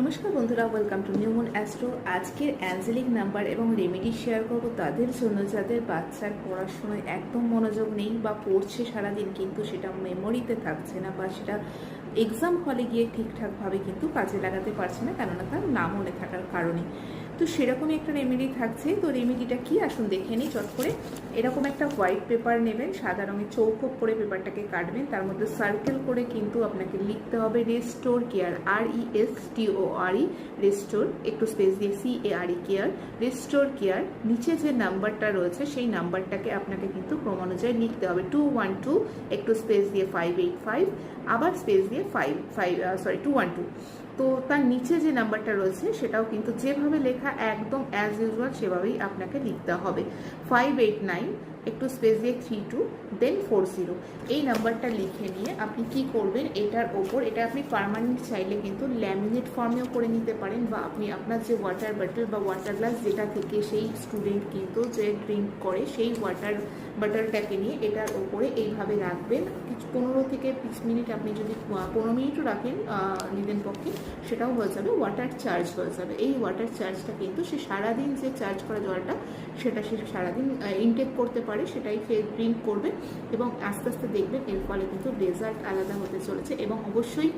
নমস্কার বন্ধুরা welcome to new moon astro আজকের অ্যাঞ্জেলিক নাম্বার এবং রেমেডি শেয়ার করব তাদের জন্য। যাদের বাচ্চার পড়াশোনায় একদম মনোযোগ নেই বা পড়ছে সারাদিন কিন্তু সেটা মেমোরিতে থাকছে না বা সেটা এক্সাম হলে গিয়ে ঠিকঠাকভাবে কিন্তু কাজে লাগাতে পারছে না, কেননা তার না মনে থাকার কারণে। তো সেরকমই একটা রেমেডি থাকছে। তো রেমেডিটা কি? আসুন দেখে নিই, চট করে। এরকম একটা হোয়াইট পেপার নেবেন, সাদা রঙের চৌকো করে পেপারটাকে কাটবেন। তার মধ্যে সার্কেল করে কিন্তু আপনাকে লিখতে হবে restore care R E S T O R E restore একটু স্পেস দিয়ে C A R E care restore care নিচে যে নাম্বারটা রয়েছে, সেই নাম্বারটাকে আপনাকে কিন্তু ক্রমানুযায়ী লিখতে হবে। টু ওয়ান টু একটু স্পেস দিয়ে ফাইভ এইট ফাইভ আবার স্পেস দিয়ে five five sorry two one two তো তার নিচে যে নাম্বারটা রয়েছে, সেটাও কিন্তু যেভাবে লেখা একদম অ্যাজ ইউজুয়াল সেভাবেই আপনাকে লিখতে হবে। ফাইভ এইট নাইন একটু স্পেস দিয়ে three two then four zero এই নাম্বারটা লিখে নিয়ে আপনি কি করবেন, এটার ওপর, এটা আপনি পারমানেন্ট চাইলে কিন্তু ল্যামিনেট ফর্মেও করে নিতে পারেন বা আপনি আপনার যে ওয়াটার বটল বা ওয়াটার গ্লাস যেটা থেকে সেই স্টুডেন্ট কিন্তু যে ড্রিঙ্ক করে সেই ওয়াটার বটলটাকে নিয়ে এটার ওপরে এইভাবে রাখবেন। কিছু পনেরো থেকে বিশ মিনিট আপনি যদি পনেরো মিনিটও রাখেন নিজের পক্ষে, সেটাও হয়ে যাবে ওয়াটার চার্জ হয়ে যাবে। এই ওয়াটার চার্জটা কিন্তু সে সারাদিন যে চার্জ করা জলটা, সেটা সে সারাদিন ইনটেক করতে পারে, সেটাই সে ড্রিঙ্ক করবে এবং আস্তে আস্তে দেখবেন এর ফলে কিন্তু রেজাল্ট আলাদা হতে চলেছে এবং অবশ্যই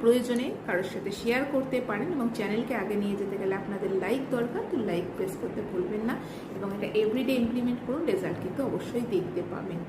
প্রয়োজনে কারোর সাথে শেয়ার করতে পারেন এবং চ্যানেলকে আগে নিয়ে যেতে গেলে আপনাদের লাইক দরকার, তো লাইক প্রেস করতে ভুলবেন না এবং এটা এভরিডে ইমপ্লিমেন্ট করুন রেজাল্ট কিন্তু অবশ্যই দেখতে পাবেন।